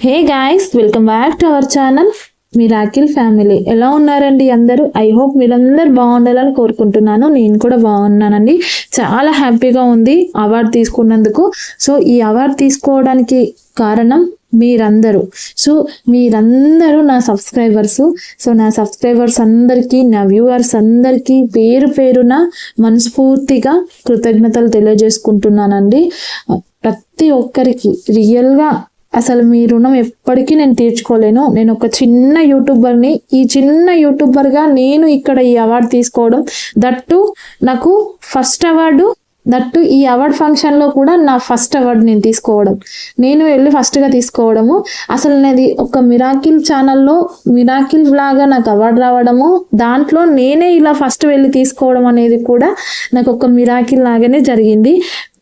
Hey guys welcome back to our channel miracle family ఎలా ఉన్నారండి అందరూ? ఐ హోప్ మీరందరూ బాగుండాలని కోరుకుంటున్నాను. నేను కూడా బాగున్నానండి. చాలా హ్యాపీగా ఉంది అవార్డు తీసుకున్నందుకు. సో ఈ అవార్డు తీసుకోవడానికి కారణం మీరందరూ. సో మీరందరూ నా సబ్స్క్రైబర్స్ సో నా సబ్స్క్రైబర్స్ అందరికీ నా వ్యూవర్స్ అందరికీ పేరు పేరున మనస్ఫూర్తిగా కృతజ్ఞతలు తెలియజేసుకుంటున్నానండి. ప్రతి ఒక్కరికి రియల్గా అసలు మీ రుణం ఎప్పటికీ నేను తీర్చుకోలేను. నేను ఒక చిన్న యూట్యూబర్ని ఈ చిన్న యూట్యూబర్గా నేను ఇక్కడ ఈ అవార్డు తీసుకోవడం దట్టు నాకు ఫస్ట్ అవార్డు దట్టు ఈ అవార్డ్ ఫంక్షన్లో కూడా నా ఫస్ట్ అవార్డు నేను తీసుకోవడం. నేను వెళ్ళి ఫస్ట్గా తీసుకోవడము. అసలు నాది ఒక మిరాకిల్ ఛానల్లో మిరాకిల్ లాగా నాకు అవార్డు రావడము దాంట్లో నేనే ఇలా ఫస్ట్ వెళ్ళి తీసుకోవడం అనేది కూడా నాకు ఒక మిరాకిల్ లాగానే జరిగింది.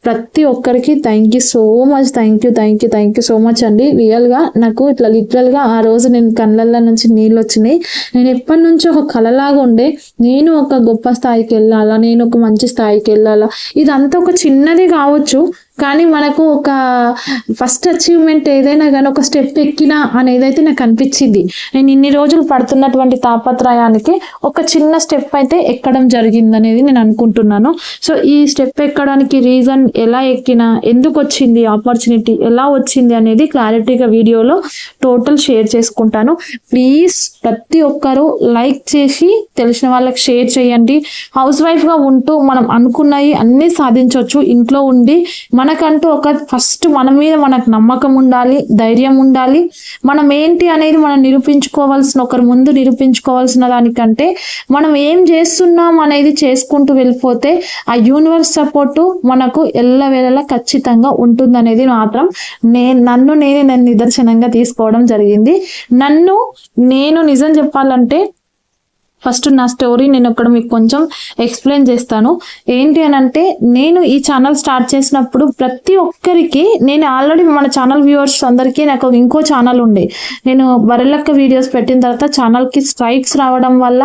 ప్రతి ఒక్కరికి thank you so much thank you thank you thank you so much అండి. రియల్గా నాకు ఇట్లా లిటరల్గా ఆ రోజు నేను కళ్ళల్లో నుంచి నీళ్ళు వచ్చినాయి. నేను ఎప్పటి నుంచో ఒక కళలాగా ఉండే. నేను ఒక గొప్ప స్థాయికి వెళ్ళాలా? నేను ఒక మంచి స్థాయికి వెళ్ళాలా? ఇదంతా ఒక చిన్నది కావచ్చు. కానీ మనకు ఒక ఫస్ట్ అచీవ్మెంట్ ఏదైనా కానీ ఒక స్టెప్ ఎక్కినా అయితే నాకు అనిపించింది. నేను ఇన్ని రోజులు పడుతున్నటువంటి తాపత్రయానికి ఒక చిన్న స్టెప్ అయితే ఎక్కడం జరిగింది అనేది నేను అనుకుంటున్నాను. సో ఈ స్టెప్ ఎక్కడానికి రీజన్ ఎలా ఎక్కినా ఎందుకు వచ్చింది ఆపర్చునిటీ ఎలా వచ్చింది అనేది క్లారిటీగా వీడియోలో టోటల్ షేర్ చేసుకుంటాను. ప్లీజ్ ప్రతి ఒక్కరూ లైక్ చేసి తెలిసిన వాళ్ళకి షేర్ చేయండి. హౌస్ వైఫ్గా ఉంటూ మనం అనుకున్నవి అన్నీ సాధించవచ్చు ఇంట్లో ఉండి మన మనకంటూ ఒక ఫస్ట్ మన మీద మనకు నమ్మకం ఉండాలి ధైర్యం ఉండాలి. మనం ఏంటి అనేది మనం నిరూపించుకోవాల్సిన ఒకరి ముందు నిరూపించుకోవాల్సిన దానికంటే మనం ఏం చేస్తున్నాం అనేది చేసుకుంటూ వెళ్ళిపోతే ఆ యూనివర్స్ సపోర్టు మనకు ఎల్లవేళలా ఖచ్చితంగా ఉంటుందనేది మాత్రం నేను నన్ను నేనే నేను నిదర్శనంగా తీసుకోవడం జరిగింది. నన్ను నేను నిజం చెప్పాలంటే ఫస్ట్ నా స్టోరీ నేను ఇక్కడ మీకు కొంచెం ఎక్స్ప్లెయిన్ చేస్తాను. ఏంటి అని అంటే నేను ఈ ఛానల్ స్టార్ట్ చేసినప్పుడు ప్రతి ఒక్కరికి నేను ఆల్రెడీ మన ఛానల్ వ్యూవర్స్ అందరికీ నాకు ఇంకో ఛానల్ ఉండే. నేను బరెలక్క వీడియోస్ పెట్టిన తర్వాత ఛానల్కి స్ట్రైక్స్ రావడం వల్ల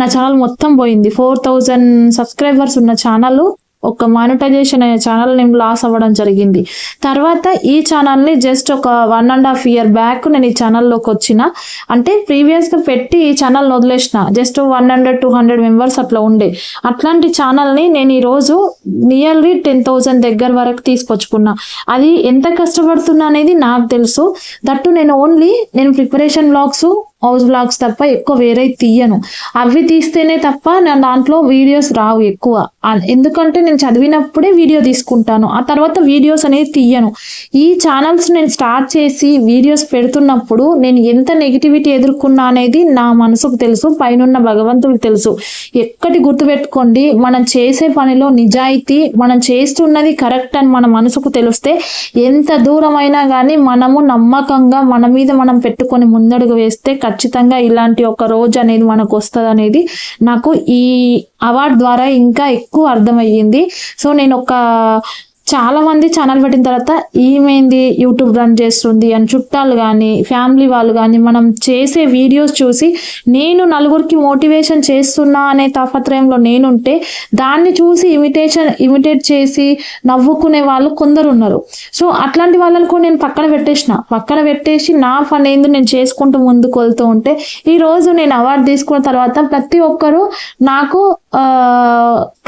నా ఛానల్ మొత్తం పోయింది. ఫోర్ థౌజండ్ సబ్స్క్రైబర్స్ ఉన్న ఛానల్. ఒక మానిటైజేషన్ అనే ఛానల్ నేను లాస్ అవ్వడం జరిగింది. తర్వాత ఈ ఛానల్ని జస్ట్ ఒక one and half year back నేను ఈ ఛానల్లోకి వచ్చిన. అంటే ప్రీవియస్గా పెట్టి ఈ ఛానల్ వదిలేసిన. Just one hundred two hundred members అట్లా ఉండే. అట్లాంటి ఛానల్ని నేను ఈరోజు నియర్లీ టెన్ థౌజండ్ దగ్గర వరకు తీసుకొచ్చుకున్నా. అది ఎంత కష్టపడుతున్నా అనేది నాకు తెలుసు. దట్టు నేను ఓన్లీ నేను ప్రిపరేషన్ బ్లాగ్స్ హౌస్ బ్లాగ్స్ తప్ప ఎక్కువ వేరే తీయను. అవి తీస్తేనే తప్ప నా దాంట్లో వీడియోస్ రావు ఎక్కువ. ఎందుకంటే నేను చదివినప్పుడే వీడియో తీసుకుంటాను. ఆ తర్వాత వీడియోస్ అనేది తీయను. ఈ ఛానల్స్ నేను స్టార్ట్ చేసి వీడియోస్ పెడుతున్నప్పుడు నేను ఎంత నెగిటివిటీ ఎదుర్కొన్నా అనేది నా మనసుకు తెలుసు పైనున్న భగవంతుడికి తెలుసు. ఎక్కడి గుర్తుపెట్టుకోండి మనం చేసే పనిలో నిజాయితీ మనం చేస్తున్నది కరెక్ట్ అని మన మనసుకు తెలిస్తే ఎంత దూరమైనా కానీ మనము నమ్మకంగా మన మీద మనం పెట్టుకొని ముందడుగు వేస్తే ఖచ్చితంగా ఇలాంటి ఒక రోజు అనేది మనకు వస్తుంది అనేది నాకు ఈ అవార్డు ద్వారా ఇంకా ఎక్కువ అర్థమయ్యింది. సో నేను ఒక చాలా మంది ఛానల్ పెట్టిన తర్వాత ఈమెంది యూట్యూబ్ రన్ చేస్తుంది అని చుట్టాలు కానీ ఫ్యామిలీ వాళ్ళు కానీ మనం చేసే వీడియోస్ చూసి నేను నలుగురికి మోటివేషన్ చేస్తున్నా అనే తాపత్రయంలో నేనుంటే దాన్ని చూసి ఇమిటేషన్ ఇమిటేట్ చేసి నవ్వుకునే వాళ్ళు కొందరు ఉన్నారు. సో అట్లాంటి వాళ్ళని కూడా నేను పక్కన పెట్టేసిన. పక్కన పెట్టేసి నా పని ఏందో? నేను చేసుకుంటూ ముందుకు వెళ్తూ ఉంటే ఈరోజు నేను అవార్డు తీసుకున్న తర్వాత ప్రతి ఒక్కరు నాకు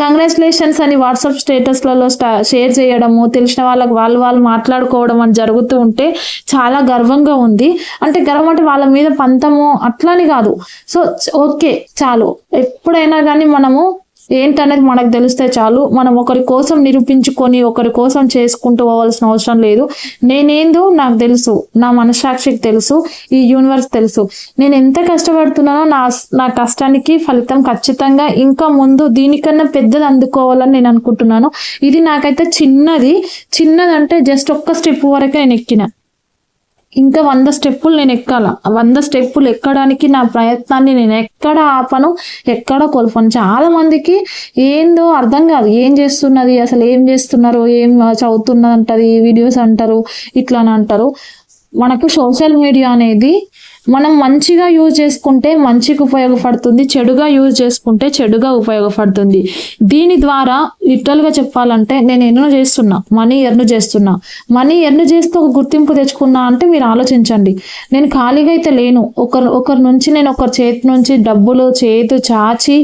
కంగ్రాచులేషన్స్ అని వాట్సాప్ స్టేటస్లలో స్టా షేర్ చేయడము తెలిసిన వాళ్ళకి వాళ్ళు వాళ్ళు మాట్లాడుకోవడం అని జరుగుతూ ఉంటే చాలా గర్వంగా ఉంది. అంటే గర్వం అంటే వాళ్ళ మీద పంతము అట్లని కాదు. సో ఓకే చాలు. ఎప్పుడైనా కానీ మనము ఏంటనేది మనకు తెలిస్తే చాలు. మనం ఒకరి కోసం నిరూపించుకొని ఒకరి కోసం చేసుకుంటూ పోవాల్సిన అవసరం లేదు. నేనేందో నాకు తెలుసు. నా మనసాక్షికి తెలుసు. ఈ యూనివర్స్ తెలుసు. నేను ఎంత కష్టపడుతున్నానో నా నా కష్టానికి ఫలితం ఖచ్చితంగా ఇంకా ముందు దీనికన్నా పెద్దది అందుకోవాలని నేను అనుకుంటున్నాను. ఇది నాకైతే చిన్నది. చిన్నదంటే జస్ట్ ఒక్క స్టెప్ వరకే నేను ఎక్కిన. ఇంకా వంద స్టెప్పులు నేను ఎక్కాల. వంద స్టెప్పులు ఎక్కడానికి నా ప్రయత్నాన్ని నేను ఎక్కడ ఆపను ఎక్కడ కోల్పోను. చాలా మందికి ఏందో అర్థం కాదు. ఏం చేస్తున్నది అసలు ఏం చేస్తున్నారు ఏం చదువుతున్నది అంటది వీడియోస్ అంటారు ఇట్లా అని అంటారు. మనకు సోషల్ మీడియా అనేది మనం మంచిగా యూజ్ చేసుకుంటే మంచికి ఉపయోగపడుతుంది చెడుగా యూజ్ చేసుకుంటే చెడుగా ఉపయోగపడుతుంది. దీని ద్వారా లిటరల్గా చెప్పాలంటే నేను ఎన్నో చేస్తున్నా మనీ ఎర్న్ చేస్తున్నా. మనీ ఎర్న్ చేస్తూ ఒక గుర్తింపు తెచ్చుకున్నా అంటే మీరు ఆలోచించండి. నేను ఖాళీగా అయితే లేను. ఒకరు ఒకరి నుంచి నేను ఒకరి చేతి నుంచి డబ్బులు చేతు చాచి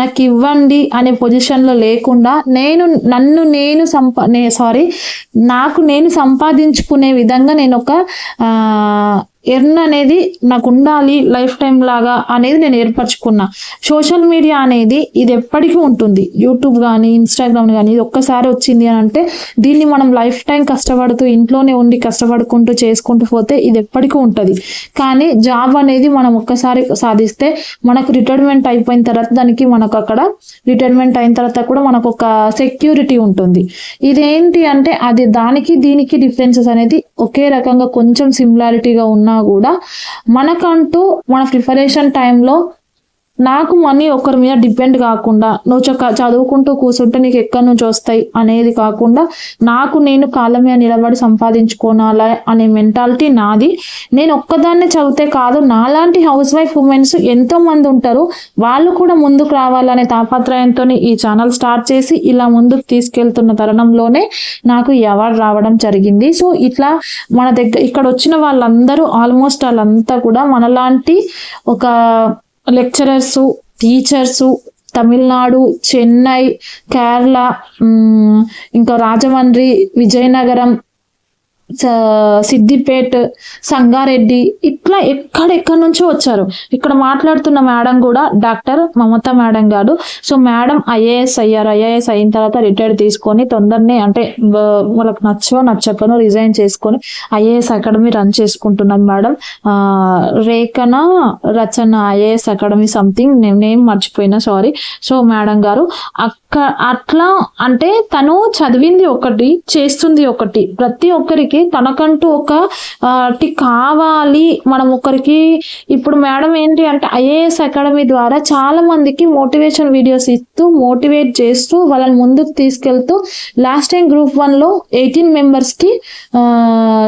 నాకు ఇవ్వండి అనే పొజిషన్లో లేకుండా నేను నన్ను నేను సంపా నే సారీ నాకు నేను సంపాదించుకునే విధంగా నేను ఒక ఎర్న్ అనేది నాకు ఉండాలి లైఫ్ టైం లాగా అనేది నేను ఏర్పరచుకున్నా. సోషల్ మీడియా అనేది ఇది ఎప్పటికీ ఉంటుంది. యూట్యూబ్ కానీ ఇన్స్టాగ్రామ్ కానీ ఇది ఒక్కసారి వచ్చింది అని అంటే దీన్ని మనం లైఫ్ టైం కష్టపడుతూ ఇంట్లోనే ఉండి కష్టపడుకుంటూ చేసుకుంటూ పోతే ఇది ఎప్పటికీ ఉంటుంది. కానీ జాబ్ అనేది మనం ఒక్కసారి సాధిస్తే మనకు రిటైర్మెంట్ అయిపోయిన తర్వాత దానికి మనకు అక్కడ రిటైర్మెంట్ అయిన తర్వాత కూడా మనకు ఒక సెక్యూరిటీ ఉంటుంది. ఇదేంటి అంటే అది దానికి దీనికి డిఫరెన్సెస్ అనేది ఒకే రకంగా కొంచెం సిమిలారిటీగా ఉన్న కూడా మనకంటూ మన ప్రిపరేషన్ టైంలో నాకు మనీ ఒకరి మీద డిపెండ్ కాకుండా నువ్వు చదువుకుంటూ కూర్చుంటే నీకు ఎక్కడి నుంచి వస్తాయి అనేది కాకుండా నాకు నేను కాళ్ళ మీద నిలబడి సంపాదించుకోనాలా అనే మెంటాలిటీ నాది. నేను ఒక్కదాన్నే చదివితే కాదు నాలాంటి హౌస్ వైఫ్ ఉమెన్స్ ఎంతో మంది ఉంటారు. వాళ్ళు కూడా ముందుకు రావాలనే తాపత్రయంతో ఈ ఛానల్ స్టార్ట్ చేసి ఇలా ముందుకు తీసుకెళ్తున్న తరుణంలోనే నాకు ఈ అవార్డు రావడం జరిగింది. సో ఇట్లా మన దగ్గర ఇక్కడ వచ్చిన వాళ్ళందరూ ఆల్మోస్ట్ వాళ్ళంతా కూడా మనలాంటి ఒక లెక్చరర్స్ టీచర్సు తమిళనాడు చెన్నై కేరళ ఇంకా రాజమండ్రి విజయనగరం సిద్దిపేట్ సంగారెడ్డి ఇట్లా ఎక్కడెక్కడి నుంచో వచ్చారు? ఇక్కడ మాట్లాడుతున్న మేడం కూడా doctor Mamata madam garu. So madam IAS అయ్యారు. ఐఏఎస్ అయిన తర్వాత రిటైర్డ్ తీసుకొని తొందరనే అంటే వాళ్ళకి నచ్చో నచ్చకనో రిజైన్ చేసుకొని ఐఏఎస్ అకాడమీ రన్ చేసుకుంటున్నాం madam. Rekhana Rachana IAS academy something. నేను నేమ్ మర్చిపోయినా సారీ. సో మేడం గారు అక్క అట్లా అంటే తను చదివింది ఒకటి చేస్తుంది ఒకటి. ప్రతి ఒక్కరికి తనకంటూ ఒక ఆ, కావాలి. మనం ఒకరికి ఇప్పుడు మేడం ఏంటి అంటే ఐఏఎస్ అకాడమీ ద్వారా చాలా మందికి మోటివేషన్ వీడియోస్ ఇస్తూ మోటివేట్ చేస్తూ వాళ్ళని ముందుకు తీసుకెళ్తూ లాస్ట్ టైం గ్రూప్ వన్లో ఎయిటీన్ మెంబర్స్కి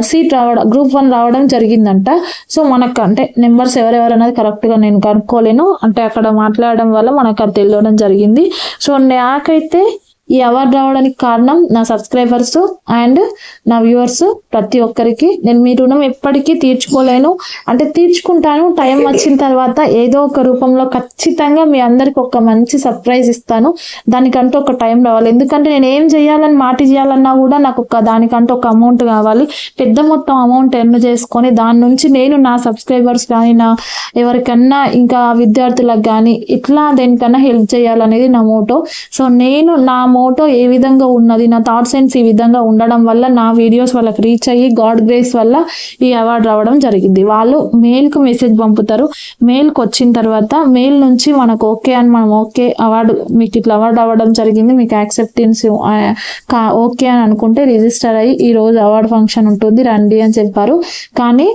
సీట్ రావడం గ్రూప్ వన్ రావడం జరిగిందంట. సో మనకు అంటే నెంబర్స్ ఎవరెవరు అనేది కరెక్ట్గా నేను కనుక్కోలేను. అంటే అక్కడ మాట్లాడడం వల్ల మనకు అది తెలియడం జరిగింది. సో నాకైతే ఈ అవార్డు రావడానికి కారణం నా సబ్స్క్రైబర్స్ అండ్ నా వ్యూవర్స్ ప్రతి ఒక్కరికి. నేను మీ రుణం ఎప్పటికీ తీర్చుకోలేను. అంటే తీర్చుకుంటాను. టైం వచ్చిన తర్వాత ఏదో ఒక రూపంలో ఖచ్చితంగా మీ అందరికి ఒక మంచి సర్ప్రైజ్ ఇస్తాను. దానికంటూ ఒక టైం రావాలి. ఎందుకంటే నేను ఏం చేయాలని మాట చేయాలన్నా కూడా నాకు ఒక దానికంటూ ఒక అమౌంట్ కావాలి. పెద్ద మొత్తం అమౌంట్ ఎర్న్ చేసుకొని దాని నుంచి నేను నా సబ్స్క్రైబర్స్ కానీ నా ఎవరికన్నా ఇంకా విద్యార్థులకు కానీ ఇట్లా దేనికన్నా హెల్ప్ చేయాలనేది నా మోటో. సో నేను నా మోటో ఏ విధంగా ఉన్నది నా థాట్ సెన్స్ ఈ విధంగా ఉండడం వల్ల నా వీడియోస్ వాళ్ళకి రీచ్ అయ్యి గాడ్ గ్రేస్ వల్ల ఈ అవార్డు రావడం జరిగింది. వాళ్ళు మెయిల్కు మెసేజ్ పంపుతారు. మెయిల్కి వచ్చిన తర్వాత మెయిల్ నుంచి మనకు ఓకే అని మనం ఓకే అవార్డు మీకు ఇట్లా అవార్డు అవ్వడం జరిగింది మీకు యాక్సెప్టెన్స్ ఓకే అని అనుకుంటే రిజిస్టర్ అయ్యి ఈ రోజు అవార్డు ఫంక్షన్ ఉంటుంది. రండి అని చెప్పారు. కానీ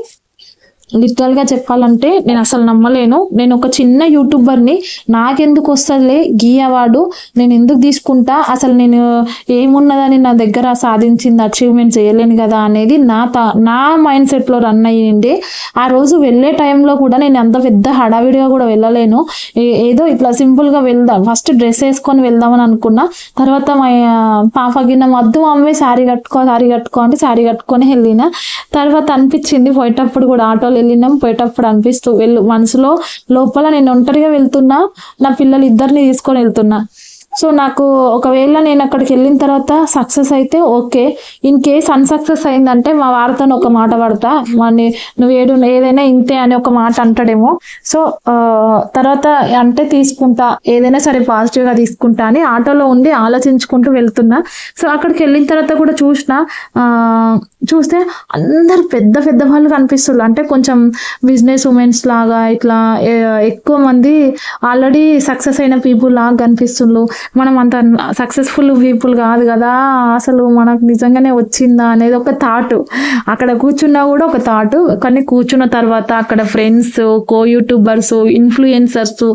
లిటరల్గా చెప్పాలంటే నేను అసలు నమ్మలేను. నేను ఒక చిన్న యూట్యూబర్ని నాకెందుకు వస్తుందిలే గీ అవార్డు నేను ఎందుకు తీసుకుంటా అసలు నేను ఏమున్నదని నా దగ్గర సాధించింది అచీవ్మెంట్ చేయలేను కదా అనేది నా నా మైండ్ సెట్లో రన్ అయ్యింది ఆ రోజు వెళ్ళే టైంలో కూడా నేను అంత పెద్ద హడావిడిగా కూడా వెళ్ళలేను. ఏ- ఏదో ఇట్లా సింపుల్గా వెళ్దాం. ఫస్ట్ డ్రెస్ వేసుకొని వెళ్దామని అనుకున్నా. తర్వాత మా పాప గిన్న వద్దు మమ్మీ శారీ కట్టుకో శారీ కట్టుకో అంటే శారీ కట్టుకొని వెళ్ళిన. తర్వాత అనిపించింది పోయేటప్పుడు కూడా ఆటోలో వెళ్ళినాం. పోయేటప్పుడు అనిపిస్తూ వెళ్ళు మనసులో లోపల నేను ఒంటరిగా వెళ్తున్నా నా పిల్లలు ఇద్దరిని తీసుకొని వెళ్తున్నా. సో నాకు ఒకవేళ నేను అక్కడికి వెళ్ళిన తర్వాత సక్సెస్ అయితే ఓకే. ఇన్ కేస్ అన్సక్సెస్ అయిందంటే మా వారితో ఒక మాట పడతా. వాడిని నువ్వు ఏడు ఏదైనా ఇంతే అని ఒక మాట అంటాడేమో. సో తర్వాత అంటే తీసుకుంటా. ఏదైనా సరే పాజిటివ్గా తీసుకుంటా అని ఆటోలో ఉండి ఆలోచించుకుంటూ వెళ్తున్నా. సో అక్కడికి వెళ్ళిన తర్వాత కూడా చూసిన చూస్తే అందరు పెద్ద పెద్ద వాళ్ళు కనిపిస్తున్నారు. అంటే కొంచెం బిజినెస్ ఉమెన్స్ లాగా ఇట్లా ఎక్కువ మంది ఆల్రెడీ సక్సెస్ అయిన పీపుల్ లాగా కనిపిస్తున్నారు. మనం అంత సక్సెస్ఫుల్ పీపుల్ కాదు కదా. అసలు మనకు నిజంగానే వచ్చిందా అనేది ఒక థాట్ అక్కడ కూర్చున్నా కూడా ఒక థాట్ కానీ కూర్చున్న తర్వాత అక్కడ ఫ్రెండ్స్ కో యూట్యూబర్స్ ఇన్ఫ్లుయెన్సర్స్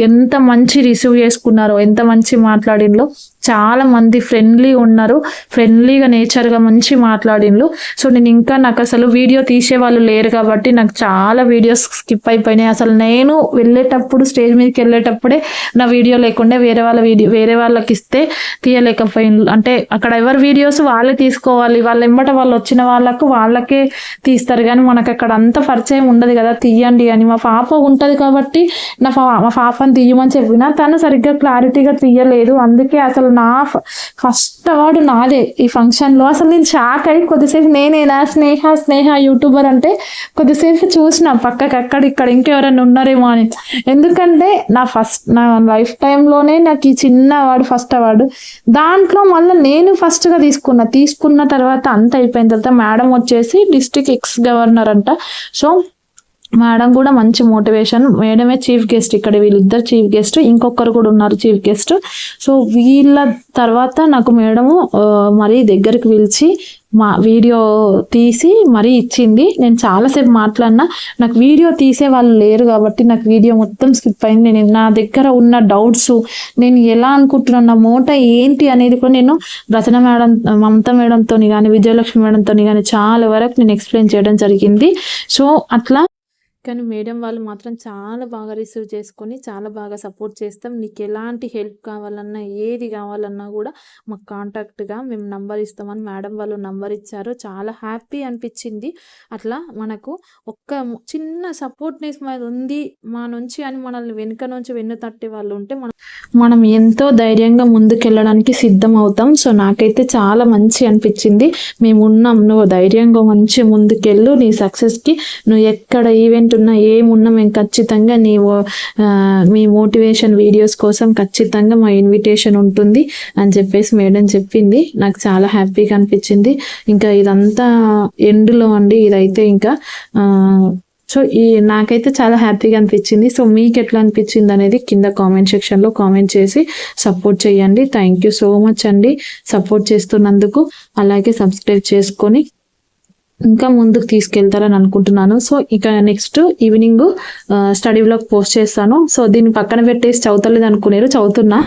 ఎంత మంచి రిసీవ్ చేసుకున్నారో ఎంత మంచి మాట్లాడిండ్లో చాలా మంది ఫ్రెండ్లీ ఉన్నారు. ఫ్రెండ్లీగా నేచర్గా మంచి మాట్లాడిండ్రు సో నేను ఇంకా నాకు అసలు వీడియో తీసే వాళ్ళు లేరు కాబట్టి నాకు చాలా వీడియోస్ స్కిప్ అయిపోయినాయి. అసలు నేను వెళ్ళేటప్పుడు స్టేజ్ మీదకి వెళ్ళేటప్పుడే నా వీడియో లేకుండా వేరే వాళ్ళ వీడియో వేరే వాళ్ళకి ఇస్తే తీయలేకపోయిండ్రు అంటే అక్కడ ఎవరి వీడియోస్ వాళ్ళే తీసుకోవాలి. వాళ్ళ ఎంబట వాళ్ళు వచ్చిన వాళ్ళకు వాళ్ళకే తీస్తారు. కానీ మనకు అక్కడ అంత పరిచయం ఉండదు కదా తీయండి అని. మా పాప ఉంటుంది కాబట్టి నా పా మా పాపని తీయమని చెప్పిన తను సరిగ్గా క్లారిటీగా తీయలేదు. అందుకే అసలు నా ఫస్ట్ అవార్డు నాదే ఈ ఫంక్షన్లో అసలు నేను షాక్ అయ్యి కొద్దిసేపు నేనేనా స్నేహ స్నేహ యూట్యూబర్ అంటే కొద్దిసేపు చూసిన పక్కకి అక్కడ ఇక్కడ ఇంకెవరైనా ఉన్నారేమో అని. ఎందుకంటే నా ఫస్ట్ నా లైఫ్ టైంలోనే నాకు ఈ చిన్న అవార్డు ఫస్ట్ అవార్డు. దాంట్లో మళ్ళీ నేను ఫస్ట్గా తీసుకున్నా తీసుకున్న తర్వాత అంత అయిపోయిన తర్వాత మేడం వచ్చేసి డిస్టిక్ ఎక్స్ గవర్నర్ అంట. సో మేడం కూడా మంచి మోటివేషన్. మేడమే చీఫ్ గెస్ట్ ఇక్కడ వీళ్ళిద్దరు చీఫ్ గెస్ట్ ఇంకొకరు కూడా ఉన్నారు చీఫ్ గెస్ట్. సో వీళ్ళ తర్వాత నాకు మేడము మరీ దగ్గరికి పిలిచి మా వీడియో తీసి మరీ ఇచ్చింది. నేను చాలాసేపు మాట్లాడినా నాకు వీడియో తీసే వాళ్ళు లేరు కాబట్టి నాకు వీడియో మొత్తం స్కిప్ అయింది. నేను నా దగ్గర ఉన్న డౌట్స్ నేను ఎలా అనుకుంటున్నాను నా మోట ఏంటి అనేది కూడా నేను రచన మేడం మమత మేడంతో కానీ విజయలక్ష్మి మేడంతో కానీ చాలా వరకు నేను ఎక్స్ప్లెయిన్ చేయడం జరిగింది. సో అట్లా కానీ మేడం వాళ్ళు మాత్రం చాలా బాగా రిసీవ్ చేసుకొని చాలా బాగా సపోర్ట్ చేస్తాం. నీకు ఎలాంటి హెల్ప్ కావాలన్నా ఏది కావాలన్నా కూడా మాకు కాంటాక్ట్గా మేము నంబర్ ఇస్తామని మేడం వాళ్ళు నంబర్ ఇచ్చారు. చాలా హ్యాపీ అనిపించింది. అట్లా మనకు ఒక్క చిన్న సపోర్ట్నెస్ మీద ఉంది మా నుంచి అని మనల్ని వెనుక నుంచి వెన్ను తట్టే వాళ్ళు ఉంటే మనం మనం ఎంతో ధైర్యంగా ముందుకెళ్ళడానికి సిద్ధం అవుతాం. సో నాకైతే చాలా మంచి అనిపించింది. మేము ఉన్నాం నువ్వు ధైర్యంగా మంచి ముందుకెళ్ళు. నీ సక్సెస్కి నువ్వు ఎక్కడ ఈవెంట్ ఉన్నా ఏమున్నా మేము ఖచ్చితంగా నీ ఓ- మీ మోటివేషన్ వీడియోస్ కోసం ఖచ్చితంగా మా ఇన్విటేషన్ ఉంటుంది అని చెప్పేసి మేడం చెప్పింది. నాకు చాలా హ్యాపీగా అనిపించింది. ఇంకా ఇదంతా ఎండ్లో అండి ఇదైతే ఇంకా సో ఈ నాకైతే చాలా హ్యాపీగా అనిపించింది. సో మీకు ఎట్లా అనిపించింది అనేది కింద కామెంట్ సెక్షన్లో కామెంట్ చేసి సపోర్ట్ చేయండి. థ్యాంక్ యూ సో మచ్ అండి. సపోర్ట్ చేస్తున్నందుకు అలాగే సబ్స్క్రైబ్ చేసుకొని ఇంకా ముందుకు తీసుకెళ్తారని అనుకుంటున్నాను. సో ఇక next evening study blog post చేస్తాను. సో దీన్ని పక్కన పెట్టేసి చదువుతలేదు అనుకునేరు చదువుతున్నా.